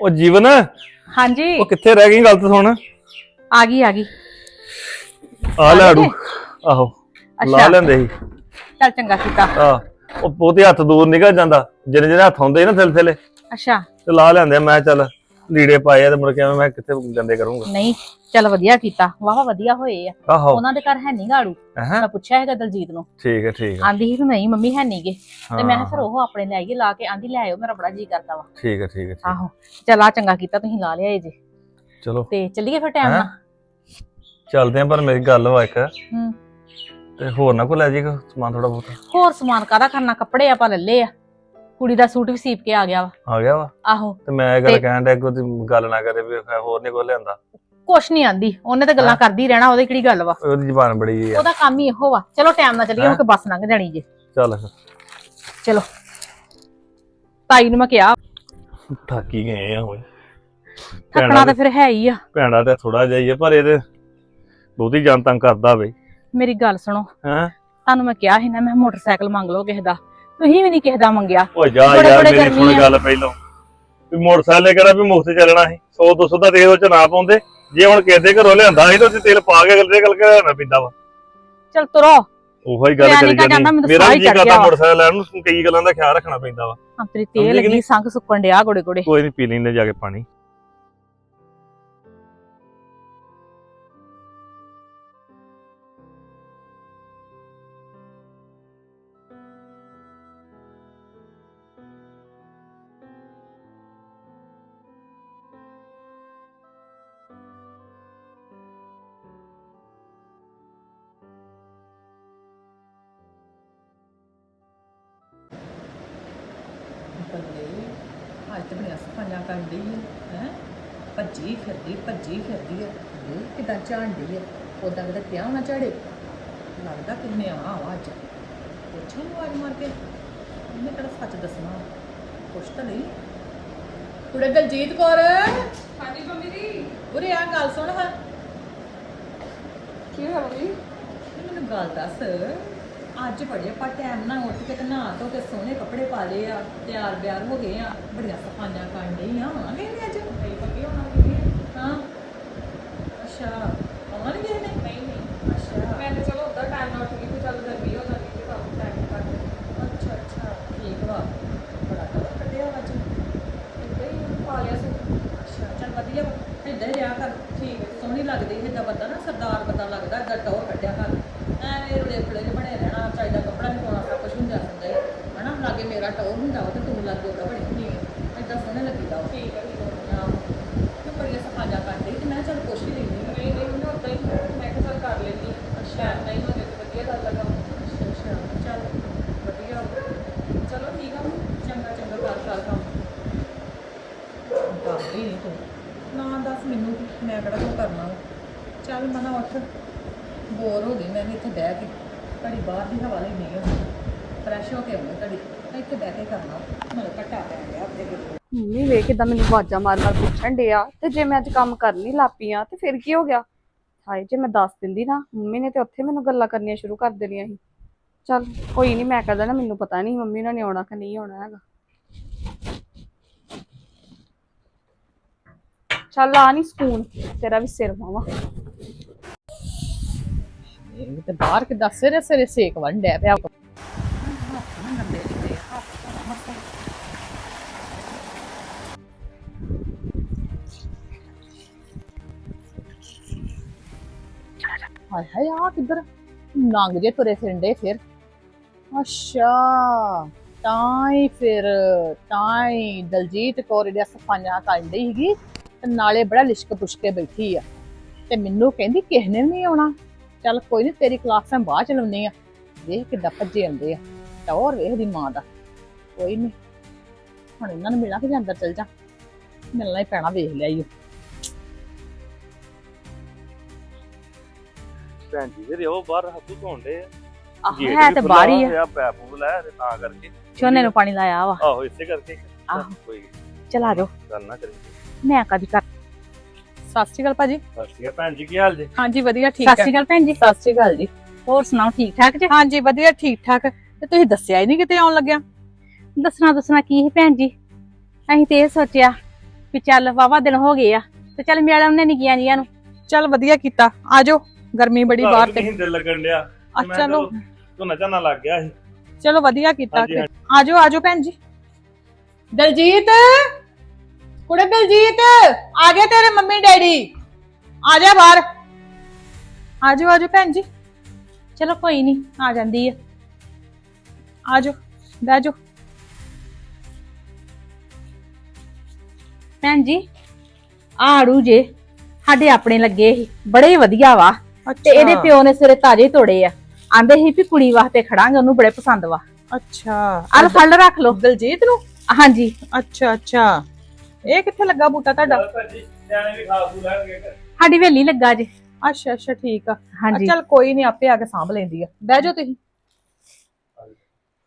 ਉਹ ਜੀਵਨ ਹਾਂਜੀ। ਉਹ ਕਿੱਥੇ ਰਹਿ ਗਈ ਗੱਲ ਤਾਂ ਸੁਣ। ਆ ਗਈ ਆ ਗਈ। ਆ ਲੈ ਆ ਅੜੂ ਗਏ? ਆਹੋ ਲਾ ਅੱਛਾ। ਲੈਂਦੇ ਸੀ। ਚੱਲ ਚੰਗਾ ਕੀਤਾ। ਆ ਉਹ ਬਹੁਤੇ ਹੱਥ ਦੂਰ ਨਿਕਲ ਜਾਂਦਾ। ਜਿਹੜੇ ਜਿਹੜੇ ਹੱਥ ਹੁੰਦੇ ਸੀ ਨਾ ਥਿਲ ਥਿਲੇ ਅੱਛਾ। ਤੇ ਲਾ ਲੈਂਦੇ ਆ। ਮੈਂ ਚੱਲ ਲੀੜੇ ਪਾਏ ਆ ਤੇ ਮੁੜ ਕੇ ਐਵੇਂ ਮੈਂ ਕਿੱਥੇ ਗੰਦੇ ਕਰੂੰਗਾ। ਨਹੀਂ ਚੱਲ ਵਧੀਆ ਕੀਤਾ। ਵਾਹ ਵਧੀਆ ਹੋਏ ਆ। ਆਹੋ। ਉਹਨਾਂ ਦੇ ਘਰ ਹੈ ਨਹੀਂ ਗਾੜੂ। ਹਾਂ? ਮੈਂ ਪੁੱਛਿਆ ਹੈਗਾ ਦਲਜੀਤ ਨੂੰ। ਠੀਕ ਹੈ ਠੀਕ ਹੈ। ਆਂਦੀ ਸੀ ਨਹੀਂ ਮੰਮੀ ਹੈ ਨਹੀਂਗੇ ਤੇ ਮੈਂ ਕਿਹਾ ਫਿਰ ਉਹ ਆਪਣੇ ਲੈ ਆਈਏ ਲਾ ਕੇ ਆਂਦੀ ਲੈ ਆਇਓ ਮੇਰਾ ਬੜਾ ਜੀ ਕਰਦਾ ਵਾ। ਠੀਕ ਹੈ ਠੀਕ ਹੈ ਠੀਕ ਹੈ। ਆਹੋ। ਚੱਲ ਆ ਚੰਗਾ ਕੀਤਾ ਤੁਸੀਂ ਲਾ ਲਿਆ ਜੇ। ਚਲੋ। ਤੇ ਚੱਲੀਏ ਫਿਰ ਟਾਈਮ ਹੈਂ? ਨਾਲ? ਚੱਲਦੇ ਆ ਪਰ ਮੇਰੀ ਗੱਲ ਵਾ ਇੱਕ। ਹੂੰ। ਤੇ ਹੋਰ ਨਾ ਕੋ ਲੈ ਜੀ ਸਮਾਨ ਥੋੜਾ ਬਹੁਤਾ? ਹੋਰ ਸਮਾਨ ਕਾਹਦਾ ਕਰਨਾ? ਕੱਪੜੇ ਆਪਾਂ ਲੱਲੇ ਆ। ਕੁੜੀ ਦਾ ਸੂਟ ਵੀ ਸੀਪ ਕੇ ਆ ਗਿਆ ਵਾ। ਆ ਗਿਆ ਵਾ? ਆਹੋ। ਤੇ ਮੈਂ ਇਹ ਗੱਲ ਤੇ- ਕਹਿਣ ਡਿਆ ਕਿ ਉਹਦੀ ਗੱਲ ਨਾ ਕਰੇ ਵੀ ਹੋਰ ਨਹੀਂ ਕੋ ਲਿਆਂਦਾ। ਕੁਛ ਨਹੀਂ ਆਂਦੀ ਉਹਨੇ ਤਾਂ ਗੱਲਾਂ ਹੈਂ? ਕਰਦੀ ਰਹਿਣਾ ਉਹਦੀ ਕਿਹੜੀ ਗੱਲ ਵਾ? ਉਹਦੀ ਜ਼ਬਾਨ ਬੜੀ ਆ। ਉਹਦਾ ਕੰਮ ਹੀ ਇਹੋ ਵਾ। ਚਲੋ ਟਾਈਮ ਨਾਲ ਚੱਲੀਏ ਹੈਂ? ਹੁਣ ਕਿ ਬੱਸ ਲੰਘ ਜਾਣੀ ਜੇ। ਚੱਲ। ਚਲੋ। ਤਾਈ ਨੂੰ ਮੈਂ ਕਿਹਾ ਥੱਕੀ ਗਏ ਆ ਹੋਏ ਥੱਕਣਾ ਤਾਂ ਫਿਰ ਹੈ ਹੀ ਆ। ਭੈਣਾ ਤੇ ਥੋੜਾ ਜਾਈਏ ਪਰ ਇਹਦੇ ਬਹੁਤੀ ਜਾਨ ਤੰਗ ਕਰਦਾ ਵੇ ਮੇਰੀ ਗੱਲ ਸੁਣੋ। ਹੈਂ? ਤੁਹਾਨੂੰ ਮੈਂ ਕਿਹਾ ਸੀ ਨਾ ਮੈਂ ਮੋਟਰਸਾਈਕਲ ਮੰਗ ਲਓ ਕਿਸੇ ਦਾ। ਤੁਸੀਂ ਵੀ ਨਹੀਂ ਕਿਸੇ ਦਾ ਮੰਗਿਆ। ਓ ਜਾ ਯਾਰ ਮੇਰੀ ਸੁਣ ਆ। ਗੱਲ ਪਹਿਲਾਂ। ਵੀ ਮੋਟਰਸਾਈਕਲ ਕਿਹੜਾ ਵੀ ਮੁਫਤ ਚੱਲਣਾ ਸੀ। 100 200 ਦਾ ਤੇਲ ਉਹ ਚ ਨਾ ਪਾਉਂਦੇ। ਜੇ ਹੁਣ ਕਿਸੇ ਘਰੋਂ ਲਿਆਂਦਾ ਸੀ ਤਾਂ ਉਹ 'ਚ ਤੇਲ ਪਾ ਕੇ ਅਗਲੇ ਗੱਲ ਕਰਨਾ ਪੈਂਦਾ ਵਾ। ਚਲ ਤੁਰੋ। ਉਹੋ ਹੀ ਗੱਲ ਕਰੀ ਜਾਂਦੀ। ਮੇਰਾ ਜੀ ਕਰਦਾ। ਮੋਟਰਸਾਈਕਲ ਲੈਣ ਨੂੰ ਕਈ ਗੱਲਾਂ ਦਾ ਖਿਆਲ ਰੱਖਣਾ ਪੈਂਦਾ ਵਾ। ਸਮਝੀ ਤੇਲ ਲੱਗੀ? ਸੰਗ ਸੁੱਕਣ ਡਿਆ ਗੋੜੇ ਗੋੜੇ ਕੋਈ ਨਹੀਂ ਪੀ ਲੈਂਦੇ ਜਾ ਕੇ ਪਾਣੀ। ਬੱਲੇ ਅੱਜ ਤੇ ਬੜੀਆਂ ਸਫਾਈਆਂ ਕਰਨ ਡਈ ਹੈ ਹੈ? ਭੱਜੀ ਫਿਰਦੀ ਭੱਜੀ ਫਿਰਦੀ ਹੈ ਇਹ ਕਿਦਾਂ ਝਾਂਡੀ ਹੈ ਉਦਾਂ ਕਿਤੇ ਪਿਆ ਹੋਣਾ ਝਾੜੇ? ਲੱਗਦਾ ਕਿੰਨੇ ਆਉਣਾ ਵਾ ਅੱਜ। ਪੁੱਛੋ ਨੂੰ ਆਜ ਮਾਰ ਕੇ ਇਹਨੇ ਕਿਹੜਾ ਸੱਚ ਦੱਸਣਾ? ਪੁੱਛ ਤਾਂ ਨਹੀਂ ਕੁੜੇ ਦਲਜੀਤ ਕੌਰ। ਹਾਂਜੀ ਮੰਮੀ ਜੀ। ਉਰੇ ਆ ਗੱਲ ਸੁਣ ਹਾਂ। ਕੀ ਹੋਇਆ ਮੰਮੀ? ਮੈਨੂੰ ਗੱਲ ਦੱਸ। ਅੱਜ ਬੜੇ ਆਪਾਂ ਟਾਈਮ ਨਾਲ ਉੱਠ ਕੇ ਤੇ ਨਹਾ ਧੋ ਕੇ ਸੋਹਣੇ ਕੱਪੜੇ ਪਾ ਲਏ ਆ ਤਿਆਰ ਬਿਆਰ ਹੋ ਗਏ ਆ। ਬੜੀਆਂ ਸਫਾਈਆਂ ਕਰਨ ਡਈ ਆ। ਆਵਾਂਗੇ ਨੇ ਅੱਜ? ਨਹੀਂ ਮੰਮੀ ਹੋਣਾ ਮੰਮੀ ਹਾਂ? ਅੱਛਾ ਆਵਾਂਗੇ ਨੇ ਨਹੀਂ ਨਹੀਂ। ਅੱਛਾ। ਮੈਂ ਤਾਂ ਚਲੋ ਉਧਰ ਟਾਈਮ ਨਾਲ ਉੱਠ ਗਈ ਤੇ ਚੱਲ ਗਰਮੀ ਹੋ ਜਾਂਦੀ ਤੇ ਕੰਮ ਟਾਈਮ ਕਰ ਅੱਛਾ ਅੱਛਾ। ਠੀਕ ਵਾ। ਬੜਾ ਕਲਰ ਕੱਢਿਆ ਵਾ ਅੱਜ। ਇੱਦਾਂ ਹੀ ਪਾ ਲਿਆ ਸੀ। ਅੱਛਾ ਚੱਲ ਵਧੀਆ ਵਾ। ਏਦਾਂ ਹੀ ਰਿਹਾ ਕਰ। ਠੀਕ ਹੈ। ਸੋਹਣੀ ਲੱਗਦੀ ਏਦਾਂ ਬੰਦਾ ਨਾ ਸਰਦਾਰ ਬੰਦਾ ਲੱਗਦਾ ਏਦਾਂ ਟੌਰ ਕੱਢਿਆ ਕਰ। ਐਵੇਂ ਫੁਲੇ ਜਿਹੇ ਬਣੇ ਰਹਿਣਾ ਚਾਹੀਦਾ ਕੱਪੜਾ ਨਹੀਂ ਪਾਉਣਾ ਸਭ ਕੁਝ ਹੁੰਦਾ ਹੁੰਦਾ ਹੈ ਹਨਾ ਲਾਗੇ ਮੇਰਾ ਟੌਰ ਹੁੰਦਾ ਵਾ ਤੇ ਤੂੰ ਲਾਗੇ ਉਹਦਾ ਬਣੀ ਹੁੰਦੀ ਹੈ ਏਦਾਂ ਸੋਹਣੇ ਲੱਗੀਦਾ ਵਾ। ਠੀਕ ਹੈ ਠੀਕ ਹੈ। ਆਹੋ ਤੂੰ ਬੜੀਆਂ ਸਫਾਈਆਂ ਕਰਦੀ ਤੇ ਮੈਂ ਚੱਲ ਪੁੱਛ ਹੀ ਲੈਂਦੀ ਹਾਂ। ਨਹੀਂ ਨਹੀਂ ਮੈਂ ਉਦਾਂ ਹੀ ਮੈਂ ਕਿਹਾ ਚੱਲ ਕਰ ਲੈਂਦੀ ਅੱਛਾ। ਨਹੀਂ ਹੋ ਜਾਏ ਤੇ ਵਧੀਆ ਗੱਲ ਲੱਗਾ ਅੱਛਾ ਅੱਛਾ। ਚੱਲ ਵਧੀਆ। ਵਾ। ਚਲੋ ਠੀਕ ਆ। ਚੰਗਾ ਚੰਗਾ। ਕਰ ਕਰ ਕੰਮ ਕਰਦੀ ਨਹੀਂ ਤੂੰ। ਨਾ ਦੱਸ ਮੈਨੂੰ ਮੈਂ ਕਿਹੜਾ ਤੂੰ ਕਰਨਾ ਵਾ। ਚੱਲ ਮਨਾ ਉੱਠ। ਬੋਰ ਹੋ ਗਈ, ਮੈਂ ਵੀ ਇੱਥੇ ਬਹਿ ਕੇ, ਘੜੀ ਬਾਹਰ ਦੀ ਹਵਾ ਲੈਣੀ ਆ ਫਰੈਸ਼ ਹੋ ਕੇ ਆਉਂਦੀ ਘੜੀ ਇੱਥੇ ਬਹਿ ਕੇ ਕਰਨਾ। ਮੈਨੂੰ ਘਟਾ ਪੈ ਗਿਆ ਆਪਣੇ ਕੋਲ ਮੰਮੀ, ਵੇਖ ਕਿਦਾਂ ਮੈਨੂੰ ਆਵਾਜ਼ਾਂ ਮਾਰ ਮਾਰ ਪੁੱਛਣ ਡਿਆ ਤੇ ਜੇ ਮੈਂ ਅੱਜ ਕੰਮ ਕਰਨੀ ਲਾਪੀ ਆ, ਤੇ ਫਿਰ ਕੀ ਹੋ ਗਿਆ? ਹਾਏ, ਜੇ ਮੈਂ ਦੱਸ ਦਿੰਦੀ ਨਾ, ਮੰਮੀ ਨੇ ਤੇ ਉੱਥੇ ਮੈਨੂੰ ਗੱਲਾਂ ਕਰਨੀਆਂ ਸ਼ੁਰੂ ਕਰ ਦੇਣੀਆਂ ਸੀ। ਚੱਲ, ਕੋਈ ਨਹੀਂ ਮੈਂ ਕਹਦਾ ਨਾ ਮੈਨੂੰ ਪਤਾ ਨਹੀਂ ਮੰਮੀ ਉਹਨਾਂ ਨੇ ਆਉਣਾ ਕਿ ਨਹੀਂ ਆਉਣਾ ਹੈਗਾ। ਚੱਲ ਆ ਨਹੀਂ ਸਕੂਨ, ਤੇਰਾ ਵੀ ਸਿਰ ਵਾਵਾ ਇਹ ਤੇ ਬਾਹਰ ਕਿੱਦਾਂ ਸਿਰੇ ਸਿਰੇ ਸੇਕ ਵੰਡਿਆ ਪਿਆ ਹਾਏ ਹਾਏ ਆ ਕਿੱਧਰ? ਨੰਗ ਜੇ ਤੁਰੇ ਫਿਰਦੇ ਫਿਰ। ਅੱਛਾ, ਤਾਂ ਹੀ ਫਿਰ, ਤਾਂ ਹੀ ਦਲਜੀਤ ਕੌਰ ਦੇ ਸਫਾਈਆਂ ਕਰਨ ਡਈ ਸੀਗੀ, ਤੇ ਨਾਲੇ ਬੜਾ ਲਿਸ਼ਕ ਪੁਸ਼ਕੇ ਬੈਠੀ ਆ। ਤੇ ਮੈਨੂੰ ਕਹਿੰਦੀ ਕਿਸ ਨੇ ਵੀ ਨਹੀਂ ਆਉਣਾ। ਚੱਲ ਕੋਈ ਨਹੀਂ ਤੇਰੀ ਕਲਾਸ ਮੈਂ ਬਾਅਦ ਚ ਲਾਉਣੀ ਆ। ਵੇਖ ਕਿੱਦਾਂ ਭੱਜੇ ਆਉਂਦੇ ਆ। ਟੌਰ ਵੇਖ ਦੀ ਮਾਂ ਦਾ। ਕੋਈ ਨਹੀਂ ਹੁਣ ਇਹਨਾਂ ਨੂੰ ਮਿਲਾਂ ਕਿ ਜਾਂ ਅੰਦਰ ਚਲ ਜਾ। ਮਿਲਣਾ ਹੀ ਪੈਣਾ ਵੇਖ ਲਿਆ ਈ ਓ। ਭੈਣ ਜੀ ਦੇ ਉਹ ਬਾਹਰ ਹੱਥੂ ਧੋਂਦੇ ਆ ਆਹ ਹੈ ਤੇ ਬਾਹਰ ਹੀ ਆ। ਆ ਪੈਪ ਪੂਪ ਲੈ ਤੇ ਤਾਂ ਕਰਕੇ। ਝੋਨੇ ਨੂੰ ਪਾਣੀ ਲਾਇਆ ਵਾ। ਆਹੋ ਇਸੇ ਕਰਕੇ। ਆਹੋ। ਕੋਈ ਚਲ ਜਾਓ। ਗੱਲ ਨਾ ਕਰੀ ਮੈਂ ਕਦੀ ਕਰ ਸਤਿ ਸ਼੍ਰੀ ਅਕਾਲ ਭਾਜੀ। ਸਤਿ ਸ਼੍ਰੀ ਅਕਾਲ ਭੈਣ ਜੀ ਕੀ ਹਾਲ ਜੀ? ਹਾਂਜੀ ਵਧੀਆ ਠੀਕ ਸਤਿ ਸ਼੍ਰੀ ਅਕਾਲ ਭੈਣ ਜੀ। ਸਤਿ ਸ਼੍ਰੀ ਅਕਾਲ ਜੀ। ਹੋਰ ਸੁਣਾਓ ਠੀਕ ਠਾਕ ਜੀ? ਹਾਂਜੀ ਵਧੀਆ ਠੀਕ ਠਾਕ। ਤੇ ਤੁਸੀਂ ਦੱਸਿਆ ਹੀ ਨਹੀਂ ਕਿਤੇ ਆਉਣ ਲੱਗਿਆ? ਦੱਸਣਾ ਦੱਸਣਾ ਕੀ ਸੀ ਭੈਣ ਜੀ? ਅਸੀਂ ਤੇ ਇਹ ਸੋਚਿਆ ਵੀ ਚੱਲ ਵਾਵਾ ਦਿਨ ਹੋ ਗਏ ਆ ਤੇ ਚੱਲ ਮਿਲ ਆਉਣੇ ਨਿੱਕੀਆਂ ਜੀਆਂ ਨੂੰ। ਚੱਲ ਵਧੀਆ ਕੀਤਾ। ਆਜੋ ਗਰਮੀ ਬੜੀ ਬਾਹਰ ਤੇ। ਨਹੀਂ ਦਿਲ ਲੱਗਣ ਡਿਆ। ਆ ਚਲੋ ਤੂੰ ਨਚਣਾ ਲੱਗ ਗਿਆ ਸੀ। ਚਲੋ ਵਧੀਆ ਕੀਤਾ। ਆਜੋ ਆਜੋ ਭੈਣ ਜੀ। ਦਲਜੀਤ! ਕੁੜੇ ਦਲਜੀਤ ਆ ਗਏ ਤੇਰੇ ਮੰਮੀ ਡੈਡੀ। ਆ ਜਾ ਬਾਹਰ। ਆਜੋ ਆਜੋ ਭੈਣ ਜੀ। ਚਲੋ ਕੋਈ ਨਹੀਂ ਆ ਜਾਂਦੀ ਆ। ਆਜੋ ਬਹਿ ਜਾਓ ਭੈਣ ਜੀ ਆੜੂ ਜੇ ਸਾਡੇ ਆਪਣੇ ਲੱਗੇ ਸੀ ਬੜੇ ਵਧੀਆ ਵਾ। ਤੇ ਇਹਦੇ ਪਿਓ ਨੇ ਸਿਰੇ ਤਾਜੇ ਤੋੜੇ ਆ। ਆਂਦੇ ਸੀ ਵੀ ਕੁੜੀ ਵਾਸਤੇ ਖੜਾਂਗੇ ਉਹਨੂੰ ਬੜੇ ਪਸੰਦ ਵਾ। ਅੱਛਾ। ਆਲ ਫਲ ਰੱਖ ਲਓ। ਦਲਜੀਤ ਨੂੰ? ਹਾਂਜੀ। ਅੱਛਾ ਅੱਛਾ। ਇਹ ਕਿੱਥੇ ਲੱਗਾ ਬੂਟਾ ਤੁਹਾਡਾ? ਚੱਲ ਭਾਜੀ ਨਿਆਣੇ ਵੀ ਖਾ ਖੂ ਲੈਣਗੇ ਸਾਡੀ ਵੇਲੀ ਲੱਗਾ ਜੇ। ਅੱਛਾ ਅੱਛਾ ਠੀਕ ਆ। ਹਾਂਜੀ। ਚੱਲ ਕੋਈ ਨਹੀਂ ਆਪੇ ਆ ਕੇ ਸਾਂਭ ਲੈਂਦੀ ਆ। ਬਹਿ ਜਾਓ ਤੁਸੀਂ।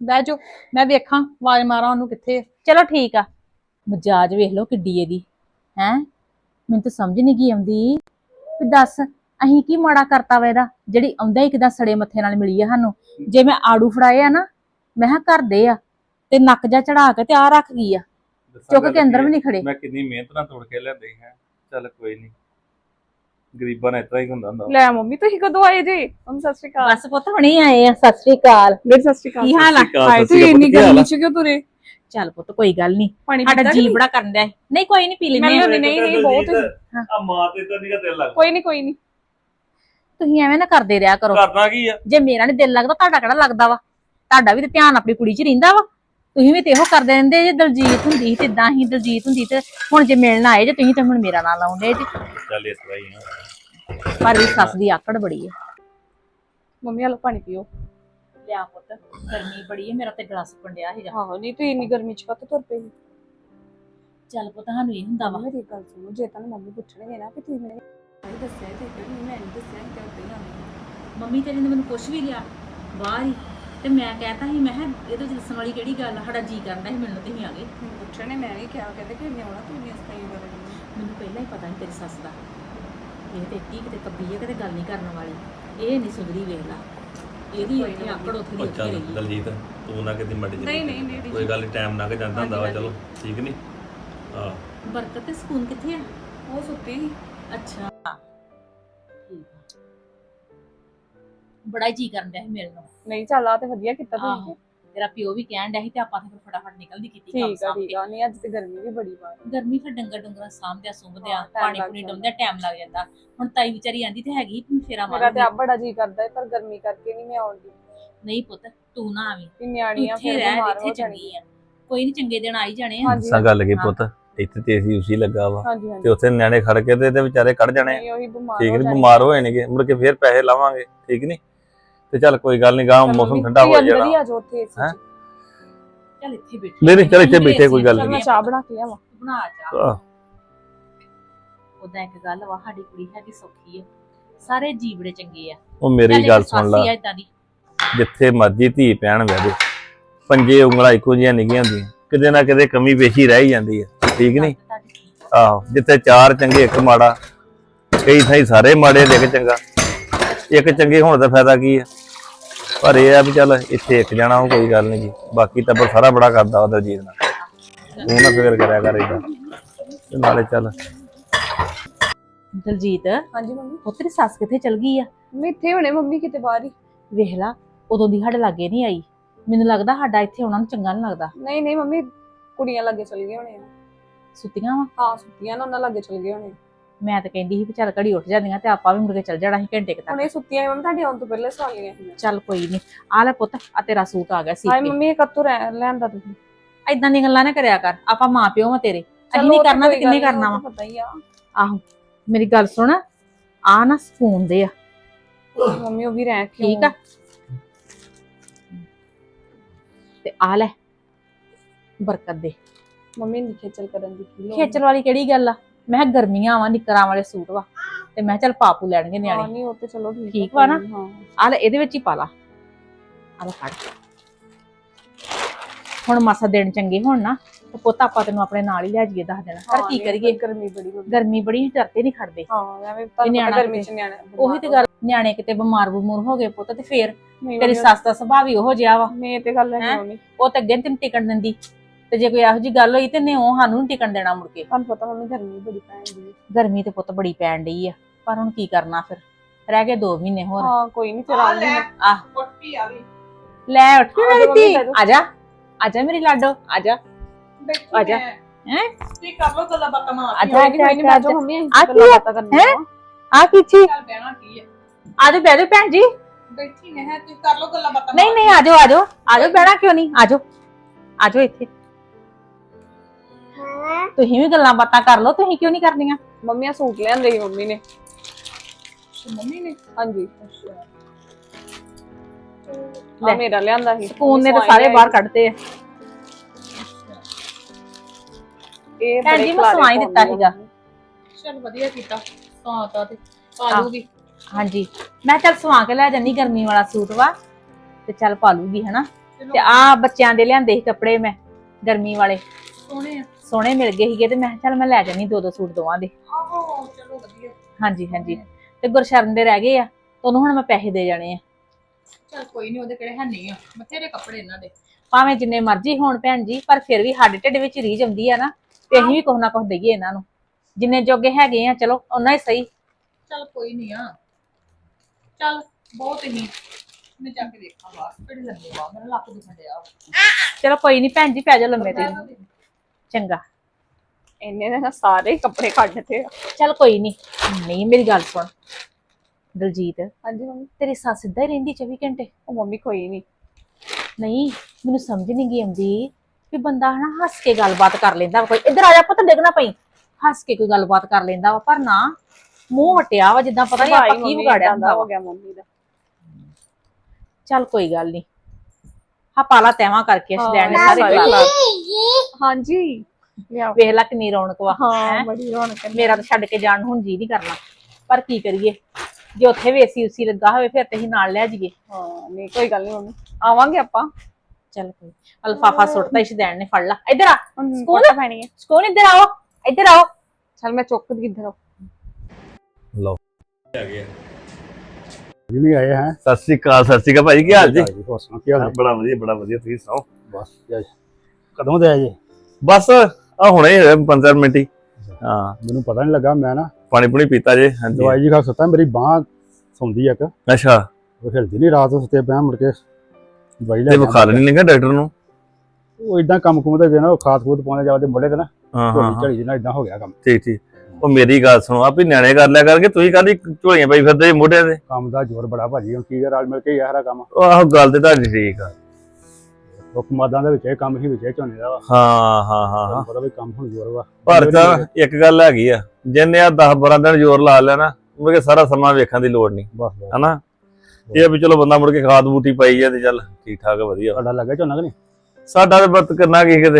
ਬਹਿ ਜਾਓ। ਮੈਂ ਵੇਖਾਂ ਆਵਾਜ਼ ਮਾਰਾਂ ਉਹਨੂੰ ਕਿੱਥੇ ਆ। ਚਲੋ ਠੀਕ ਆ। ਮਜਾਜ ਵੇਖ ਲਓ ਕਿੱਡੀ ਇਹਦੀ। ਹੈ? ਮੈਨੂੰ ਤਾਂ ਸਮਝ ਨਹੀਂ ਗਈ ਆਉਂਦੀ। ਵੀ ਦੱਸ ਅਹੀਂ ਕੀ ਮਾੜਾ ਕਰਤਾ ਵਾ ਇਹਦਾ? ਜਿਹੜੀ ਆਉਂਦਾ ਹੀ ਕਿਦਾਂ ਸੜੇ ਮੱਥੇ ਨਾਲ ਮਿਲੀ ਆ ਸਾਨੂੰ। ਜੇ ਮੈਂ ਆੜੂ ਫੜਾਏ ਆ ਨਾ ਮੈਂ ਕਿਹਾ ਘਰ ਦੇ ਆ। ਤੇ ਨੱਕ ਜਾ ਚੜਾ ਕੇ ਤੇ ਆ ਰੱਖ ਗਈ ਆ। ਚੁੱਕ ਕੇ ਅੰਦਰ ਵੀ ਨਹੀਂ ਖੜੇ। ਮੈਂ ਕਿੰਨੀ ਮਿਹਨਤ ਨਾਲ ਤੋੜ ਕੇ ਲਿਆਂਦੇ ਹੈ। ਚੱਲ ਕੋਈ ਨਹੀਂ। ਗਰੀਬਾਂ ਨਾਲ ਇਤਰਾ ਹੀ ਹੁੰਦਾ ਹੁੰਦਾ। ਲੈ ਮੰਮੀ ਤੁਸੀਂ ਕਦੋਂ ਆਏ ਜੀ? ਮੰਮੀ ਸਤਿ ਸ਼੍ਰੀ ਅਕਾਲ। ਬਸ ਪੁੱਤ ਹੁਣੇ ਆਏ ਆ। ਸਤਿ ਸ੍ਰੀ ਅਕਾਲ। ਮੇਰੇ ਸਤਿ ਸ਼੍ਰੀ ਅਕਾਲ ਕੀ ਹਾਲ ਆ? ਹਾਏ ਤੁਸੀਂ ਇੰਨੀ ਗਰਮੀ ਚ ਕਿਉਂ ਤੁਰੇ? ਚੱਲ ਪੁੱਤ ਕੋਈ ਗੱਲ ਨਹੀਂ। ਪਾਣੀ ਸਾਡਾ ਜੀ ਬੜਾ ਕਰਨ ਡਿਆ ਸੀ। ਨਹੀਂ ਕੋਈ ਨਹੀਂ ਪੀ ਆ। ਨਹੀਂ ਨਹੀਂ ਨਹੀਂ ਬਹੁਤ ਆ ਮਾਂ ਤੇ ਤਾਂ ਨਹੀਂ ਦਿਲ ਲੱਗਦਾ। ਕੋਈ ਨਹੀਂ ਕੋਈ ਨਹੀਂ। ਤੁਸੀਂ ਐਵੇਂ ਨਾ ਕਰਦੇ ਰਿਹਾ ਕਰੋ। ਕਰਨਾ ਕੀ ਆ? ਜੇ ਮੇਰਾ ਨਹੀਂ ਦਿਲ ਲੱਗਦਾ ਤੁਹਾਡਾ ਕਿਹੜਾ ਲੱਗਦਾ ਵਾ? ਤੁਹਾਡਾ ਵੀ ਤੇ ਧਿਆਨ ਆਪਣੀ ਕੁੜੀ 'ਚ ਰਹਿੰਦਾ ਵਾ। ਤੁਸੀਂ ਵੀ ਤੇ ਇਹੋ ਕਰਦੇ ਰਹਿੰਦੇ ਜੇ ਦਲਜੀਤ ਹੁੰਦੀ ਤੇ ਇਦਾਂ ਹੀ ਦਲਜੀਤ ਹੁੰਦੀ ਤੇ ਹੁਣ ਜੇ ਮਿਲਣ ਆਏ ਜੇ ਤੁਸੀਂ ਤੇ ਹੁਣ ਮੇਰਾ ਨਾਂ ਲਾਉਂਦੇ ਜੇ। ਚੱਲ ਇਸ ਤਰ੍ਹਾਂ ਹੀ ਆ ਪਰ ਵੀ ਸੱਸ ਦੀ ਆਕੜ ਬੜੀ ਹੈ ਮੰਮੀ ਆਲੋ ਪਾਣੀ ਪੀਓ। ਲਿਆ ਪੁੱਤ ਗਰਮੀ ਬੜੀ ਹੈ ਮੇਰਾ ਤੇ ਗਲਾ ਸੁੱਕਣ ਡਿਆ ਸੀਗਾ। ਆਹੋ ਨਹੀਂ ਤੁਸੀਂ ਇੰਨੀ ਗਰਮੀ ਚ ਕਾਹਤੋਂ ਤੁਰ ਪਏ ਸੀ? ਚੱਲ ਪੁੱਤ ਸਾਨੂੰ ਇਹ ਹੁੰਦਾ ਵਾ। ਮੇਰੀ ਗੱਲ ਸੁਣੋ ਜੇ ਤੁਹਾਨੂੰ ਮੰਮੀ ਪੁੱਛਣਗੇ ਨਾ ਕਿ ਤੁਸੀਂ ਮੈਨੂੰ ਨਹੀਂ ਦੱਸਿਆ ਤੇ ਕਿ ਮੈਂ ਨਹੀਂ ਦੱਸਿਆ ਕਿ ਉੱਤੇ ਆਉਂਦੀ ਮੰਮੀ ਤੇਰੀ ਨੇ ਮੈਨੂੰ ਪੁੱਛ ਵੀ ਲਿਆ ਬਾਹਰ ਹੀ। ਤੇ ਮੈਂ ਕਹਿਤਾ ਸੀ ਮੈਂ ਕਿਹਾ ਇਹਦੇ ਚ ਦੱਸਣ ਵਾਲੀ ਕਿਹੜੀ ਗੱਲ ਆ? ਸਾਡਾ ਜੀ ਕਰਦਾ ਸੀ ਮਿਲਣ ਤੇ ਹੀ ਆ ਗਏ। ਮੈਨੂੰ ਪੁੱਛਣੇ ਮੈਂ ਨਹੀਂ ਕਿਹਾ ਕਹਿੰਦੇ ਕਿ ਨਹੀਂ ਆਉਣਾ ਤੂੰ ਨਹੀਂ ਸਤਾਈ ਕਰ ਮੈਨੂੰ ਪਹਿਲਾਂ ਹੀ ਪਤਾ ਸੀ ਤੇਰੀ ਸੱਸ ਦਾ। ਇਹ ਤੇ ਕੀ ਕਿਤੇ ਕੱਬੀ ਹੈ ਕਿਤੇ ਗੱਲ ਨਹੀਂ ਕਰਨ ਵਾਲੀ। ਇਹ ਨਹੀਂ ਸੁਧਰੀ ਵੇਖ ਲਾ। ਇਹਦੀ ਇੱਥੇ ਆਕੜ ਉੱਥੇ ਦੀ ਉੱਥੇ ਚੱਲ ਰਹੀ ਦਲਜੀਤ ਤੂੰ ਨਾ ਕਿਤੇ ਮੜ ਜੀ ਨਹੀਂ, ਨਹੀਂ, ਨਹੀਂ, ਕੋਈ ਗੱਲ ਟਾਈਮ ਨਾ ਕੇ ਜਾਂਦਾ ਹੁੰਦਾ ਵਾ ਚਲੋ ਠੀਕ ਨਹੀਂ ਹਾਂ। ਬਰਕਤ ਤੇ ਸਕੂਨ ਕਿੱਥੇ ਆ? ਉਹ ਸੁੱਤੀ ਸੀ। ਅੱਛਾ। ਬੜਾ ਜੀ ਕਰਨ ਡਿਆ ਸੀ ਮਿਲਣ ਨੂੰ। ਨਹੀਂ ਚੱਲ ਆ ਤੇ ਵਧੀਆ ਕੀਤਾ ਆਹੋ ਤੁਸੀਂ ਤੇਰਾ ਪਿਓ ਵੀ ਕਹਿਣ ਡਿਆ ਸੀ ਤੇ ਆਪਾਂ ਤੇ ਫਿਰ ਫਟਾਫਟ ਨਿਕਲਦੀ ਕੀਤੀ ਕੰਮ ਠੀਕ ਆ ਸਾਂਭ ਠੀਕ ਕੇ। ਆ ਨਹੀਂ ਅੱਜ ਤੇ ਗਰਮੀ ਵੀ ਬੜੀ ਬਾਹਰ ਗਰਮੀ ਫਿਰ ਡੰਗਰ ਡੰਗਰਾਂ ਸਾਂਭਦਿਆਂ ਹਾਂ, time ਪਾਣੀ ਲੱਗ ਪੂਣੀ ਜਾਂਦਾ। ਟਾਈਮ ਲੱਗ ਜਾਂਦਾ। ਹੁਣ ਤਾਈ ਵਿਚਾਰੀ ਆਂਦੀ ਤੇ ਹੈਗੀ ਵੀ ਫੇਰਾ ਮੇਰਾ ਤੇ ਆਪ ਬੜਾ ਜੀ ਕਰਦਾ ਹੈ ਪਰ ਗਰਮੀ ਕਰਕੇ ਨਹੀਂ ਮੈਂ ਆਉਂਦੀ। ਨਹੀਂ ਪੁੱਤ ਤੂੰ ਨਾ ਆਵੀਂ। ਵੀ ਤੂੰ ਨਿਆਣੀਆਂ ਇੱਥੇ ਫਿਰ ਰਹਿ ਬਿਮਾਰ ਇੱਥੇ ਹੋ ਜਾਣਗੀਆਂ ਚੰਗੀ ਆ। ਕੋਈ ਨਹੀਂ ਚੰਗੇ ਦਿਨ ਆਈ ਜਾਣੇ ਆ। ਹਾਂਜੀ। ਸਾ ਗੱਲ ਕੀ। ਪੁੱਤ ਇੱਥੇ ਤੇ ਅਸੀਂ ਉਸੇ ਲੱਗਾ ਵਾ। ਹਾਂਜੀ ਤੇ ਹਾਂਜੀ ਉੱਥੇ ਨਿਆਣੇ ਖੜ ਕੇ ਤੇ ਤੇ ਵਿਚਾਰੇ ਕੱਢ ਜਾਣੇ ਨਹੀਂ ਉਹੀ ਬਿਮਾਰ ਠੀਕ ਹੋ ਨਹੀਂ ਜਾਣਗੇ। ਬਿਮਾਰ ਹੋ ਜਾਣਗੇ। ਮੁੜ ਕੇ ਫੇਰ ਪੈਸੇ ਲਾਵਾਂਗੇ। ਠੀਕ ਨਹੀਂ ਤੇ ਚੱਲ ਕੋਈ ਗੱਲ ਨਹੀਂ ਗਾਂ ਮੌਸਮ ਠੰਡਾ ਹੋ ਅੰਦਰ ਜਾਣਾ। ਆ ਜਾਓ ਉੱਥੇ AC ਹੈਂ? ਚ। ਚੱਲ ਇੱਥੇ ਬੈਠੇ। ਨਹੀਂ ਨਹੀਂ ਚੱਲ ਇੱਥੇ ਬੈਠੇ ਕੋਈ ਗੱਲ ਚੱਲ ਨਹੀਂ ਮੈਂ ਚਾਹ ਬਣਾ ਕੇ ਲਿਆਵਾਂ। ਬਣਾ ਚਾਹ। ਆਹ, ਉਦਾਂ ਇੱਕ ਗੱਲ ਵਾ ਸਾਡੀ ਕੁੜੀ ਹੈਗੀ ਸੌਖੀ ਆ। ਸਾਰੇ ਜੀ ਬੜੇ ਚੰਗੇ ਆ। ਉਹ ਮੇਰੀ ਗੱਲ ਸੁਣ ਲਾ। ਇਦਾਂ ਦੀ। ਜਿੱਥੇ ਮਰਜ਼ੀ ਧੀ ਪੈਣ ਵੈਦੇ ਪੰਜੇ ਉਂਗਲਾਂ ਇੱਕੋ ਜਿਹੀਆਂ ਨਿਗੀਆਂ ਹੁੰਦੀਆਂ। ਕਿਤੇ ਨਾ ਕਿਤੇ ਕਮੀ ਪੇਸ਼ੀ ਰਹਿ ਹੀ ਜਾਂਦੀ ਹੈ ਠੀਕ ਨਹੀਂ ਤੁਹਾਡੀ ਠੀਕ ਆ। ਆਹੋ ਜਿੱਥੇ ਚਾਰ ਚੰਗੇ ਇੱਕ ਮਾੜਾ। ਕਈ ਥਾਈ ਸਾਰੇ ਮਾੜੇ ਦੇ ਕੇ ਚੰਗਾ। ਇੱਕ ਚੰਗੇ ਹੋਣ ਦਾ ਫਾਇਦਾ ਕੀ ਹੈ ਪਰ ਇਹ ਆ ਵੀ ਚੱਲ ਇੱਥੇ ਇੱਕ ਜਾਣਾ ਉਹ ਕੋਈ ਗੱਲ ਨਹੀਂ ਜੀ। ਬਾਕੀ ਤਾਂ ਸਾਰਾ ਬੜਾ ਕਰਦਾ ਉਹਦਾ ਜੀਤ ਨਾਲ। ਤੂੰ ਨਾ ਫਿਕਰ ਕਰਿਆ ਕਰ ਤੇ ਨਾਲੇ ਚੱਲ। ਦਲਜੀਤ ਹਾਂਜੀ ਮੰਮੀ। ਉਹ ਤੇਰੀ ਸੱਸ ਕਿੱਥੇ ਚਲ ਗਈ ਆ? ਮੈਂ ਇੱਥੇ ਹੋਣੇ ਮੰਮੀ ਕਿਤੇ ਬਾਹਰ ਹੀ। ਵੇਖ ਲਾ ਉਦੋਂ ਦੀ ਸਾਡੇ ਲਾਗੇ ਨਹੀਂ ਆਈ। ਮੈਨੂੰ ਲੱਗਦਾ ਸਾਡਾ ਇੱਥੇ ਉਹਨਾਂ ਨੂੰ ਚੰਗਾ ਨਹੀਂ ਲੱਗਦਾ। ਨਹੀਂ ਨਹੀਂ ਮੰਮੀ ਕੁੜੀਆਂ ਲੱਗੇ ਚਲ ਗਏ ਹੋਣੇ ਆ। ਸੁੱਤੀਆਂ ਵਾ? ਹਾਂ ਸੁੱਤੀਆਂ ਨਾ ਉਹਨਾਂ ਲੱਗੇ ਚਲ ਗਏ ਹੋਣੇ ਮੈਂ ਤਾਂ ਕਹਿੰਦੀ ਸੀ ਵੀ ਚੱਲ ਘੜੀ ਉੱਠ ਜਾਂਦੀਆਂ ਤੇ ਆਪਾਂ ਵੀ ਮੁੜ ਕੇ ਚੱਲ ਜਾਣਾ ਸੀ ਘੰਟੇ ਕੁ ਹੁਣ ਤੱਕ ਇਹ ਸੁੱਤੀਆਂ ਮੰਮੀ ਤੁਹਾਡੇ ਆਉਣ ਤੋਂ ਪਹਿਲੇ ਸਵਾਲੀਆਂ ਸੀ। ਚੱਲ ਕੋਈ ਨਹੀਂ ਆ ਲੈ ਪੁੱਤ ਆ ਤੇਰਾ ਸੂਟ ਆ ਗਿਆ ਸੀ ਹਾਏ ਮੰਮੀ ਇਹ ਕਦੋਂ ਲੈਂਦਾ ਤੁਸੀਂ ਐਦਾਂ ਦੀਆਂ ਗੱਲਾਂ ਨਾ ਕਰਿਆ ਕਰ ਆਪਾਂ ਮਾਂ ਪਿਓ ਆ ਤੇਰੇ। ਅਸੀਂ ਚਲੋ ਨਹੀਂ ਤਾਂ ਕਰਨਾ ਤੇ ਕੋਈ ਗੱਲ ਕਿੰਨੇ ਨੀ, ਉਹ ਕਰਨਾ ਵਾ। ਤਾਂ ਪਤਾ ਹੀ ਆ। ਆਹੋ ਮੇਰੀ ਗੱਲ ਸੁਣ ਆ ਨਾ ਸਕੂਨ ਦੇ ਆ। ਮੰਮੀ ਉਹ ਵੀ ਰਹਿ ਕਿਉਂ ਠੀਕ ਆ? ਤੇ ਆ ਲੈ ਬਰਕਤ ਦੇ। ਮੰਮੀ ਨਹੀਂ ਖੇਚਲ ਕਰਨ ਦੀ ਕੀ ਲੋੜ ਖੇਚਲ ਵਾਲੀ ਕਿਹੜੀ ਗੱਲ ਆ? ਮੈਂ ਕਿਹਾ ਗਰਮੀਆਂ ਵਾ ਨਿੱਕਰਾਂ ਵਾਲੇ ਸੂਟ ਵਾ। ਤੇ ਮੈਂ ਕਿਹਾ ਚੱਲ ਪਾਪੂ ਲੈਣਗੇ ਹਾਂ ਨਿਆਣੇ। ਨਹੀਂ ਉਹ ਤੇ ਚਲੋ ਠੀਕ ਵਾ ਨਾ? ਕੋਈ ਨੀ, ਹਾਂ। ਆ ਲੈ ਇਹਦੇ ਵਿੱਚ ਹੀ ਪਾ ਲਾ। ਆ ਲੈ ਫੜ। ਹੁਣ ਮਾਸਾ ਦਿਨ ਚੰਗੇ ਹੋਣ ਨਾ ਤੇ ਪੁੱਤ ਆਪਾਂ ਤੈਨੂੰ ਆਪਣੇ ਨਾਲ ਹੀ ਲੈ ਜਾਈਏ ਦੱਸ ਦੇਣਾ। ਪਰ ਹਾਂ, ਕੀ ਨਹੀਂ, ਕਰੀਏ? ਗਰਮੀ ਬੜੀ ਹੋ ਗਈ। ਗਰਮੀ ਬੜੀ ਡਰਦੇ ਨਹੀਂ ਖੜਦੇ। ਹਾਂ ਐਵੇਂ ਤੁਹਾਨੂੰ ਨਿਆਣਾ ਗਰਮੀ ਕਿਤੇ- ਚ ਨਿਆਣਾ ਉਹੀ ਤੇ ਗੱਲ ਨਿਆਣੇ ਕਿਤੇ ਬਿਮਾਰ ਬਮੂਰ ਹੋ ਗਏ ਪੁੱਤ ਤੇ ਫੇਰ ਤੇਰੀ ਸੱਸ ਦਾ ਸੁਭਾਅ ਵੀ ਉਹੋ ਜਿਹਾ ਵਾ। ਮੈਂ ਤੇ ਗੱਲ ਹੈ ਹੈਂ? ਮੰਮੀ ਉਹ ਤਾਂ ਅੱਗੇ ਨੀ ਤੈਨੂੰ ਟਿਕਣ ਦਿੰਦੀ। ਤੇ ਜੇ ਕੋਈ ਇਹੋ ਜੀ ਗੱਲ ਹੋਈ ਤੇ ਨੇ ਉਹ ਸਾਨੂੰ ਨੀ ਟਿਕਣ ਦੇਣਾ ਮੁੜ ਕੇ। ਤੁਹਾਨੂੰ ਪਤਾ ਮੰਮੀ ਗਰਮੀ ਬੜੀ ਪੈਂਦੀ ਹੈ ਗਰਮੀ ਤੇ ਪੁੱਤ ਬੜੀ ਪੈਣ ਡਈ ਆ ਪਰ ਹੁਣ ਕੀ ਕਰਨਾ ਫਿਰ? ਰਹਿ ਗਏ 2 ਮਹੀਨੇ ਹੋਰ। ਹਾਂ ਕੋਈ ਨਹੀਂ ਫਿਰ ਆ ਲੈ ਆ ਕੁੱਟੀ ਆ ਵੀ। ਲੈ ਉੱਠ ਕੇ ਆ ਮੇਰੀ ਧੀ। ਆ ਜਾ ਆ ਜਾ ਮੇਰੀ ਲਾਡੋ ਆ ਜਾ। ਬੈਠੀ ਆ ਜਾ। ਮੈਂ। ਹੈਂ? ਤੁਸੀਂ ਕਰ ਲੋ ਗੱਲਾਂ ਬਾਤਾਂ ਮਾਰ ਆ ਕੇ। ਜਾ, ਕੋਈ ਨਹੀਂ ਨਹੀਂ ਬੈਠੋ ਮੰਮੀ ਆ ਕੀ? ਬਾਤਾਂ ਕਰਨੀਆਂ। ਹੈਂ? ਆ ਕੀਚੀ ਚੱਲ ਬਹਿਣਾ ਕੀ ਹੈ ਆ ਜਾ ਬਹਿ ਜਾ ਭੈਣ ਜੀ। ਬੈਠੀ ਨੇ ਹੈ ਤੁਸੀਂ ਕਰ ਲੋ ਗੱਲਾਂ ਬਾਤਾਂ ਨਹੀਂ ਨਹੀਂ ਆ ਜਾਓ ਆ ਜਾਓ। ਆ ਜਾਓ ਬਹਿਣਾ ਕਿਉਂ ਨਹੀਂ? ਆ ਜਾਓ। ਆ ਜਾਓ ਇੱਥੇ। ਤੁਸੀਂ ਵੀ ਗੱਲਾਂ ਬਾਤਾਂ ਕਰ ਲਓ ਤੁਸੀਂ ਕਿਉਂ ਨਹੀਂ ਕਰਨੀਆਂ ਮੰਮੀ ਆ ਸੂਟ ਲਿਆਂਦੇ ਸੀ ਮੰਮੀ ਨੇ ਕੇ। ਮੰਮੀ ਨੇ ਹਾਂਜੀ ਲੈ। ਆ ਮੇਰਾ ਲਿਆਂਦਾ ਸੀ ਸਕੂਨ ਨੇ ਤਾਂ ਸਵਾਈ ਸਾਰੇ ਲਿਆਈ। ਬਾਹਰ ਕੱਢਦੇ ਆ ਇਹ ਭੈਣ ਬੜੇ ਜੀ, ਮੈਂ ਖਿਲਾਰੇ ਸਵਾਈ ਦਿੱਤਾ ਪਾਉਂਦੀ ਆ ਸੀਗਾ। ਮੰਮੀ। ਚਲ ਵਧੀਆ ਕੀਤਾ ਤਾਂ ਤੇ ਹਾਂ। ਪਾ ਲੂਗੀ ਹਾਂਜੀ ਮੈਂ ਚੱਲ ਸਵਾ ਕੇ ਲੈ ਜੰਨੀ ਗਰਮੀ ਵਾਲਾ ਸੂਟ ਵਾ ਤੇ ਚੱਲ ਪਾ ਲੂਗੀ ਹਨਾ ਤੇ ਆ ਬੱਚਿਆਂ ਦੇ ਲਿਆਂਦੇ ਸੀ ਕੱਪੜੇ ਮੈਂ ਗਰਮੀ ਵਾਲੇ ਸੋਹਣੇ ਆ ਸੋਹਣੇ ਮਿਲ ਗਏ ਸੀਗੇ ਤੇ ਮੈਂ ਕਿਹਾ ਚੱਲ ਮੈਂ ਲੈ ਜਾਨੀ ਦੋ ਦੋ ਸੂਟ ਦੋਵਾਂ ਦੇ। ਆਹੋ ਚਲੋ ਵਧੀਆ। ਹਾਂਜੀ ਹਾਂਜੀ। ਤੇ ਗੁਰਸ਼ਰਨ ਦੇ ਰਹਿ ਗਏ ਆ ਤੇ ਉਹਨੂੰ ਹੁਣ ਮੈਂ ਪੈਸੇ ਦੇ ਜਾਣੇ ਆ। ਚਲ ਕੋਈ ਨਹੀਂ ਉਹਦੇ ਕਿਹੜੇ ਹੈ ਨਹੀਂ ਆ। ਬਥੇਰੇ ਕੱਪੜੇ ਇਹਨਾਂ ਦੇ। ਭਾਵੇਂ ਜਿੰਨੇ ਮਰਜ਼ੀ ਹੋਣ ਭੈਣ ਜੀ ਪਰ ਫਿਰ ਵੀ ਸਾਡੇ ਢਿੱਡ ਵਿੱਚ ਰੀਝ ਆਉਂਦੀ ਆ ਨਾ ਤੇ ਅਸੀਂ ਵੀ ਕੁਛ ਨਾ ਕੁਛ ਦਈਏ ਇਹਨਾਂ ਨੂੰ। ਜਿੰਨੇ ਜੋਗੇ ਹੈਗੇ ਆ ਚਲੋ ਉਹਨਾਂ ਹੀ ਸਹੀ। ਚਲ ਕੋਈ ਨਹੀਂ ਆ। ਚਲ ਬਹੁਤ ਹੀ। ਮੈਂ ਜਾ ਕੇ ਦੇਖਾਂ ਬਾਹਰ ਕਿਹੜੀ ਲੰਮੀ ਬਾਹਰ ਮੇਰਾ ਲੱਕ ਦੁਖਣ ਡਿਆ ਚਲੋ ਕੋਈ ਨਹੀਂ ਭੈਣ ਜੀ ਪੈ ਜਾ ਲੰਮੇ ਤੇ। ਚੰਗਾ। ਇਹਨੇ ਦੇ ਨਾ ਸਾਰੇ ਹੀ ਕੱਪੜੇ ਕੱਢਤੇ ਆ। ਚਲ ਕੋਈ ਨਹੀਂ ਨਹੀਂ ਮੇਰੀ ਗੱਲ ਸੁਣ। ਦਲਜੀਤ ਹਾਂਜੀ ਮੰਮੀ। ਤੇਰੀ ਸੱਸ ਸਿੱਧਾ ਹੀ ਰਹਿੰਦੀ 24 ਘੰਟੇ। ਉਹ ਮੰਮੀ ਕੋਈ ਨਹੀਂ ਨਹੀਂ ਮੈਨੂੰ ਸਮਝ ਨਹੀਂ ਗਈ ਆਉਂਦੀ ਵੀ ਬੰਦਾ ਹਨਾ ਹੱਸ ਕੇ ਗੱਲਬਾਤ ਕਰ ਲੈਂਦਾ ਕੋਈ। ਇੱਧਰ ਆ ਜਾ ਪੁੱਤ ਡਿੱਗਣਾ ਪਈ। ਹੱਸ ਕੇ ਕੋਈ ਗੱਲਬਾਤ ਕਰ ਲੈਂਦਾ ਵਾ ਪਰ ਨਾ ਮੂੰਹ ਵਟਿਆ ਵਾ ਜਿੱਦਾਂ ਪਤਾ ਨਹੀਂ ਆਪਾਂ ਕੀ ਵਿਗਾੜਿਆ ਹੁੰਦਾ ਹੋ ਵਾ। ਗਿਆ ਮੰਮੀ ਦਾ। ਚੱਲ ਕੋਈ ਗੱਲ ਨਹੀਂ ਹਾਂ ਪਾਲਾ ਤੈਵਾਂ ਕਰਕੇ ਹਾਂ, ਨੇ ਹਾਂ, ਸਾਰੇ ਖਿਲਾਰ ਹਾਂਜੀ। ਲਿਆਓ। ਵੇਖ ਲੈ ਕਿੰਨੀ ਰੌਣਕ ਵਾ ਹਾਂ ਹੈਂ? ਬੜੀ ਰੌਣਕ ਹੈ। ਮੇਰਾ ਤਾਂ ਛੱਡ ਕੇ ਜਾਣ ਨੂੰ ਹੁਣ ਜੀ ਨਹੀਂ ਕਰਨਾ। ਪਰ ਕੀ ਕਰੀਏ? ਜੇ ਉੱਥੇ ਵੀ ਏਸੀ ਉਸੀ ਲੱਗਾ ਹੋਵੇ ਫਿਰ ਤੇ ਅਸੀਂ ਨਾਲ ਲੈ ਜਾਈਏ। ਹਾਂ ਨਹੀਂ ਕੋਈ ਗੱਲ ਨਹੀਂ ਮੰਮੀ। ਆਵਾਂਗੇ ਆਪਾਂ। ਚੱਲ ਕੋਈ ਅਲਫਾਫਾ ਸੁੱਟਦਾ ਇਸ਼ਦੈਣ ਨੇ ਫੜ ਲਾ। ਇੱਧਰ ਆ। ਹੁਣ ਸਕੂਲ? ਕੋਟਾ ਪੈਣੀ ਹੈ। ਸਕੂਨ ਇੱਧਰ ਆਓ। ਇੱਧਰ ਆਓ। ਚਲ ਮੈਂ ਚੁੱਕ ਦੀ ਇੱਧਰ ਲਓ। ਜਿਵੇਂ ਆਏ ਹੈ। ਸਤਿ ਸ੍ਰੀ ਅਕਾਲ ਸਤਿ ਸ੍ਰੀ ਅਕਾਲ ਭਾਈ ਕੀ ਹਾਲ ਜੀ? ਹੋਰ ਸੁਣਾਓ ਕੀ ਹਾਲ ਹੈ? ਬੜਾ ਵਧੀਆ ਬੜਾ ਵਧੀਆ ਤੁਸੀਂ ਸੁਣਾਓ? ਬਸ ਹਾਲ? ਕਦੋਂ ਦੇ ਆਏ ਜੀ? ਬਸ ਆ ਹੁਣੇ ਹੋਏ 15 ਮਿੰਟ ਹੀ। ਹਾਂ। ਮੈਨੂੰ ਪਤਾ ਨਹੀਂ ਲੱਗਾ ਮੈਂ ਨਾ। ਪਾਣੀ ਪੁਣੀ ਪੀਤਾ ਜੇ ਹਾਂਜੀ। ਦਵਾਈ ਜੀ ਖਾ ਸੁੱਤਾ ਮੇਰੀ ਬਾਹ ਸੌਂਦੀ ਆ ਇੱਕ। ਅੱਛਾ। ਉਹ ਹਿਲਦੀ ਨਹੀਂ ਰਾਤ ਨੂੰ ਸੁੱਤੇ ਪਿਆ ਮੁੜ ਕੇ ਦਵਾਈ ਲੈ ਤੇ ਕੇ ਵਿਖਾ ਲੈਣੀ ਨਿਕਾ ਡਾਕਟਰ ਨੂੰ? ਉਹ ਇਦਾਂ ਕੰਮ ਕੁਮ ਦੇ ਦੇਣਾ ਉਹ ਖਾਦ ਖੂਦ ਪਾਉਣੇ ਜਾਵਦੇ ਮੁੰਡੇ ਤੇ ਨਾ ਹਾਂ ਹਾਂ ਝੜੀ ਜਿਹੀ ਨਾਲ ਇਦਾਂ ਹੋ ਗਿਆ ਕੰਮ। ਠੀਕ ਠੀਕ। ਉਹ ਮੇਰੀ ਗੱਲ ਸੁਣੋ ਆ ਵੀ ਨਿਆਣੇ ਕਰ ਲਿਆ ਕਰਕੇ ਤੁਸੀਂ ਕਾਹਦੀ ਝੋਲੀਆਂ ਪਾਈ ਫਿਰਦੇ ਜੀ ਮੋਢਿਆਂ ਤੇ? ਕੰਮ ਦਾ ਜ਼ੋਰ ਬੜਾ ਭਾਜੀ ਹੁਣ ਕੀ ਰਲ ਮਿਲ ਕੇ ਸਾਰਾ ਕੰਮ। ਆਹੋ ਗੱਲ ਤੇ ਤੁਹਾਡੀ ਠੀਕ ਆ। ਉਹ ਕਮਾਦਾਂ ਦੇ ਵਿੱਚ ਇਹ ਕੰਮ ਹੀ ਵਿੱਚ ਇਹ ਝੋਨੇ ਦਾ ਵਾ। ਹਾਂ ਹਾਂ ਹਾਂ ਪਤਾ ਵੀ ਕੰਮ ਹੁਣ ਜ਼ੋਰ ਵਾ। ਪਰ ਤਾਂ ਇੱਕ ਗੱਲ ਹੈਗੀ ਆ ਜਿੰਨੇ ਆ 10 12 ਦਿਨ ਜ਼ੋਰ ਲਾ ਲਿਆ ਨਾ ਮੁੜ ਕੇ ਸਾਰਾ ਸਮਾਂ ਵੇਖਣ ਦੀ ਲੋੜ ਨਹੀਂ। ਹਨਾ? ਇਹ ਆ ਵੀ ਚਲੋ ਬੰਦਾ ਮੁੜ ਕੇ ਖਾਦ ਬੂਟੀ ਪਾਈ ਜਾ ਤੇ ਚੱਲ ਠੀਕ ਠਾਕ ਆ, ਵਧੀਆ। ਤੁਹਾਡਾ ਲੱਗਾ ਝੋਨਾ ਕਿ ਨਹੀਂ? ਸਾਡਾ ਤੇ ਬਤ ਕਰਨਾ ਕੀ ਕਿਤੇ।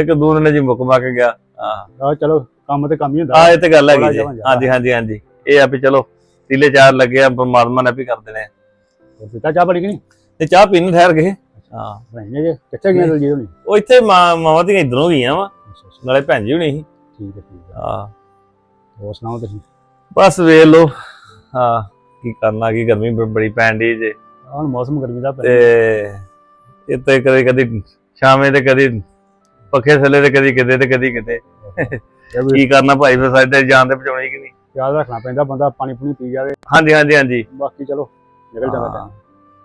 ਇੱਕ ਦੂਰ ਨੇ ਜੀ ਮੁੱਕ ਮਾ ਕੇ ਗਿਆ। ਹਾਂ ਆਹ ਚਲੋ ਕੰਮ ਤੇ ਕੰਮ ਹੀ ਹੁੰਦਾ। ਆ ਇਹ ਤੇ ਗੱਲ ਹੈਗੀ ਜੀ। ਹਾਂਜੀ ਹਾਂਜੀ ਹਾਂਜੀ। ਇਹ ਆ ਵੀ ਚਲੋ ਤੀਲੇ ਚਾਰ ਲੱਗੇ ਆ ਪਰਮਾਤਮਾ ਨੇ ਵੀ ਕਰ ਦੇਣੇ ਆ। ਪੀਤਾ ਚਾਹ ਬੜੀ ਕਿ ਨਹੀਂ? ਤੇ ਚਾਹ ਪੀਣ ਠਹਿਰ ਗਏ। ਹਾਂ। ਨਹੀਂ ਜੇ ਕਿੱਥੇ ਗਏ ਦਲਜੀਤ ਹੋਣੀ? ਉਹ ਇੱਥੇ ਮਾਂ ਮਾਵਾਂ ਦੀਆਂ ਇਧਰੋਂ ਗਈਆਂ ਵਾ। ਅੱਛਾ, ਅੱਛਾ, ਨਾਲੇ ਭੈਣ ਜੀ ਹੁਣੀ ਸੀ। ਠੀਕ ਹੈ ਠੀਕ ਹੈ। ਹਾਂ। ਹੋਰ ਸੁਣਾਓ ਤੁਸੀਂ? ਬਸ ਵੇਖ ਲਓ। ਹਾਂ ਕੀ ਕਰਨਾ ਕੀ ਗਰਮੀ ਬ- ਬੜੀ ਪੈਣ ਦੀ ਜੇ। ਆਹ ਹੁਣ ਮੌਸਮ ਗਰਮੀ ਦਾ ਪੈ ਤੇ ਇੱਥੇ ਕਦੇ ਕਦੀ ਸ਼ਾਮੇ ਤੇ ਕਦੀ ਪੱਖੇ ਥੱਲੇ ਤੇ ਕਦੀ ਕਿਤੇ ਤੇ ਕਦੀ ਕਿਤੇ। ਇਹ ਵੀ ਕੀ ਕਰਨਾ ਭਾਈ ਫਿਰ ਸਾਡੇ ਜਾਨ ਤੇ ਬਚਾਉਣੀ ਕਿ ਨਹੀਂ? ਯਾਦ ਰੱਖਣਾ ਪੈਂਦਾ ਬੰਦਾ ਪਾਣੀ ਪੂਣੀ ਪੀ ਜਾਵੇ। ਹਾਂਜੀ ਹਾਂਜੀ ਹਾਂਜੀ। ਬਾਕੀ ਚਲੋ ਨਿਕਲ ਜਾਂਦਾ ਹਾਂ। ਟਾਈਮ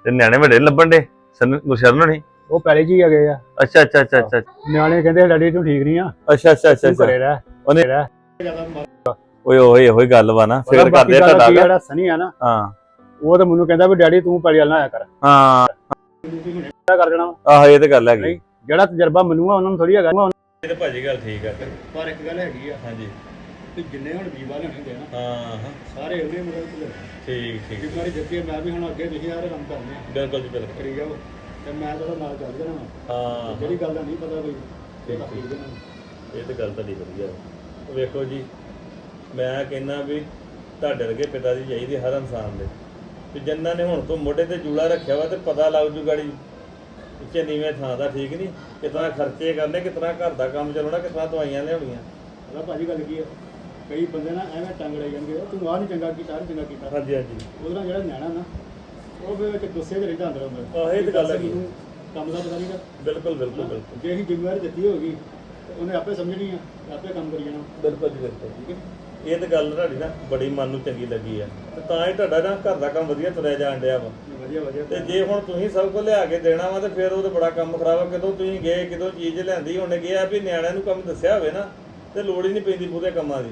ਤੇ ਨਿਆਣੇ ਵੱਡੇ ਲੱਭਣ ਦੇ ਗੁਰਸ਼ਰਨ ਨਹੀਂ ਉਹ ਪਹਿਲੇ ਜੀ ਆ ਗਏ ਆ। ਅੱਛਾ ਅੱਛਾ ਅੱਛਾ ਅੱਛਾ। ਨਿਆਣੇ ਕਹਿੰਦੇ ਡੈਡੀ ਤੂੰ ਠੀਕ ਨਹੀਂ ਆ। ਅੱਛਾ ਅੱਛਾ ਅੱਛਾ ਤੂੰ ਅੱਛਾ। ਘਰੇ ਰਹਿ ਉਹਨੇ- ਰਹਿ। ਓਏ ਓਏ ਇਹੋ ਹੀ ਗੱਲ ਵਾ ਨਾ। ਫੇਰ ਕਰਦੇ ਤੁਹਾਡਾ ਆ, ਗੱਲ। ਜਿਹੜਾ ਸਨੀ ਆ ਨਾ ਹਾਂ। ਉਹ ਤਾਂ ਮੈਨੂੰ ਕਹਿੰਦਾ ਵੀ ਡੈਡੀ ਤੂੰ ਪਹਿਲੀ ਗੱਲ ਨਾ ਆਇਆ ਕਰ। ਹਾਂ। ਕਰ ਦੇਣਾ? ਆਹ ਇਹ ਤੇ ਗੱਲ ਹੈਗੀ। ਨਹੀਂ। ਜਿਹੜਾ ਤਜਰਬਾ ਮੈਨੂੰ ਆ ਉਹਨਾਂ ਨੂੰ ਥੋੜੀ ਹੈਗਾ। ਇਹ ਤੇ ਭਾਜੀ ਗੱਲ ਠੀਕ ਆ। ਪਰ ਇੱਕ ਗੱਲ ਹੈਗੀ ਆ। ਹਾਂਜੀ। ਕਿ ਜਿੰਨੇ ਹੁਣ ਵੀਵਾ ਲੈਣੇ ਹੁੰਦੇ ਆ ਨਾ ਹਾਂ ਹਾਂ। ਸਾਰੇ ਉਹਨੇ ਮਤਲਬ ਕਿ ਠੀਕ ਠੀਕ। ਇੱਕ ਵਾਰੀ ਜੱਗੇ ਮੈਂ ਵੀ ਹੁਣ ਅੱਗੇ ਤੁਸੀਂ ਯਾਰ ਕੰਮ ਕਰਨੇ ਆ। ਬਿਲਕੁਲ ਜੀ ਬਿਲਕੁਲ। ਕਰੀ ਜਾਓ। ਤੇ ਮੈਂ ਥੋੜਾ ਨਾਲ ਚੱਲ ਜਾਣਾ ਵਾ। ਹਾਂ ਜਿਹੜੀ ਗੱਲ ਦਾ ਨਹੀਂ ਪਤਾ ਕੋਈ ਠੀਕ, ਠੀਕ। ਠੀਕ। ਇਹ ਤੇ ਗੱਲ ਤੁਹਾਡੀ ਵਧੀਆ ਵਾ। ਵੇਖੋ ਜੀ ਮੈਂ ਕਹਿੰਦਾ ਵੀ ਤੁਹਾਡੇ ਵਰਗੇ ਪਿਤਾ ਜੀ ਚਾਹੀਦੇ ਹਰ ਇਨਸਾਨ ਦੇ। ਵੀ ਜਿਨ੍ਹਾਂ ਨੇ ਹੁਣ ਤੋਂ ਮੋਢੇ ਤੇ ਜੂੜਾ ਰੱਖਿਆ ਵਾ ਤੇ ਪਤਾ ਲੱਗ ਜੂ ਗਾੜੀ ਇੱਥੇ ਨੀਵੇਂ ਥਾਂ ਦਾ ਠੀਕ ਨਹੀਂ ਕਿਤਨਾ ਖਰਚੇ ਕਰਨੇ ਕਿਤਨਾ ਘਰ ਦਾ ਕੰਮ ਚਲਾਉਣਾ ਕਿਤਨਾ ਦਵਾਈਆਂ ਲਿਆਉਣੀਆਂ। ਪਤਾ ਭਾਜੀ ਗੱਲ ਕੀ ਆ? ਕਈ ਬੰਦੇ ਨਾ ਐਵੇਂ ਟੰਗ ਲਈ ਜਾਂਦੇ ਆ ਤੂੰ ਆਹ ਨਹੀਂ ਚੰਗਾ ਕੀਤਾ ਆਹ ਨੀ ਚੰਗਾ ਕੀਤਾ। ਹਾਂਜੀ ਹਾਂਜੀ। ਉਹਦਾ ਜਿਹੜਾ ਨਿਆਣਾ ਨਾ ਉਹ ਫਿਰ ਵਿੱਚ ਗੁੱਸੇ 'ਚ ਰਹਿੰਦਾ ਅੰਦਰ ਅੰਦਰ ਆਹ ਇਹ ਤਾਂ ਗੱਲ ਹੈਗੀ। ਕੰਮ ਦਾ ਪਤਾ ਨਹੀਂਗਾ ਬਿਲਕੁਲ ਬਿਲਕੁਲ ਬਿਲਕੁਲ। ਜੇ ਅਸੀਂ ਜ਼ਿੰਮੇਵਾਰੀ ਦਿੱਤੀ ਹੋਗੀ ਤੇ ਉਹਨੇ ਆਪੇ ਸਮਝਣੀ ਆ ਤੇ ਆਪੇ ਕੰਮ ਕਰੀ ਜਾਣਾ। ਬਿਲਕੁਲ ਜੀ ਬਿਲਕੁਲ। ਠੀਕ ਹੈ ਇਹ ਤਾਂ ਗੱਲ ਤੁਹਾਡੀ ਨਾ ਬੜੀ ਮਨ ਨੂੰ ਚੰਗੀ ਲੱਗੀ ਆ। ਤੇ ਤਾਂ ਹੀ ਤੁਹਾਡਾ ਨਾ ਘਰ ਦਾ ਕੰਮ ਵਧੀਆ ਤੁਰਿਆ ਜਾਣ ਡਿਆ ਵਾ। ਵਧੀਆ ਵਧੀਆ। ਤੇ ਜੇ ਹੁਣ ਤੁਸੀਂ ਸਭ ਕੁਝ ਲਿਆ ਕੇ ਦੇਣਾ ਵਾ ਤੇ ਫਿਰ ਉਹ ਤਾਂ ਬੜਾ ਕੰਮ ਖਰਾਬ ਆ। ਕਦੋਂ ਤੁਸੀਂ ਗਏ ਕਿਦੋਂ ਚੀਜ਼ ਲੈਂਦੀ ਉਹਨੇ ਗਿਆ ਵੀ ਨਿਆਣਿਆਂ ਨੂੰ ਕੰਮ ਦੱਸਿਆ ਹੋਵੇ ਨਾ ਤੇ ਲੋੜ ਹੀ ਨਹੀਂ ਪੈਂਦੀ ਬਹੁਤੇ ਕੰਮਾਂ ਦੀ।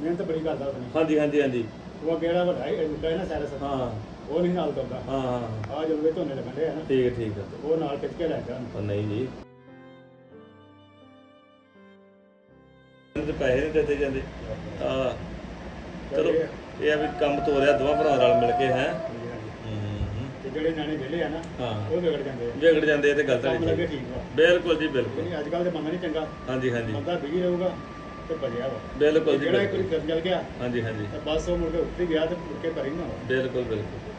ਮਿਹਨਤ ਬੜੀ ਕਰਦਾ ਆਪਣੀ। ਹਾਂਜੀ ਹਾਂਜੀ ਹਾਂਜੀ। ਉਹ ਜਿਹੜਾ ਵੱਡਾ ਹੈ ਹੈ ਨਾ ਸੈਰਸ ਹਾਂ। ਉਹ ਨਹੀਂ ਨਾਲ ਕਰਦਾ ਹਾਂ ਹਾਂ ਆ ਜਦੋਂ ਇਹ ਝੋਨੇ ਲੱਗਣ ਦੇ ਆ ਨਾ ਠੀਕ ਹੈ ਠੀਕ ਹੈ। ਉਹ ਨਾਲ ਖਿੱਚ ਕੇ ਲੈ ਗਿਆ ਪਰ ਨਹੀਂ ਜੀ ਤੇ ਪੈਸੇ ਨਹੀਂ ਦਿੱਤੇ ਜਾਂਦੇ। ਆ ਚਲੋ ਇਹ ਆ ਵੀ ਕੰਮ ਤੋਰਿਆ ਦੋਵਾਂ ਭਰਾਵਾਂ ਨਾਲ ਮਿਲ ਕੇ ਹੈ। ਤੇ ਜਿਹੜੇ ਨਿਆਣੇ ਵਿਹਲੇ ਆ ਨਾ ਹਾਂ। ਉਹ ਵਿਗੜ ਜਾਂਦੇ ਆ। ਵਿਗੜ ਜਾਂਦੇ ਆ ਤੇ ਗਲਤ ਕੰਮ ਲੱਗੇ ਠੀਕ। ਵਾ। ਬਿਲਕੁਲ ਜੀ ਬਿਲਕੁਲ। ਅੱਜ ਕੱਲ ਦੇ ਬੰਦਾ ਨਹੀਂ ਚੰਗਾ। ਹਾਂਜੀ ਹਾਂਜੀ। ਬੰਦਾ ਬਿਜ਼ੀ ਰਹੂਗਾ। ਤੇ ਬਜਿਆ ਵਾ। ਬਿਲਕੁਲ ਜੀ ਜਿਹੜਾ ਇੱਕ ਵਾਰੀ। ਫਿਰ ਚੱਲ ਗਿਆ ਹਾਂਜੀ ਹਾਂਜੀ। ਤੇ ਬਸ ਉਹ ਮੁੜ ਕੇ ਹੀ ਗਿਆ ਤੇ ਮੁੜ ਕੇ ਕਰੀ ਨਾ ਬਿਲਕੁਲ ਬਿਲਕੁਲ।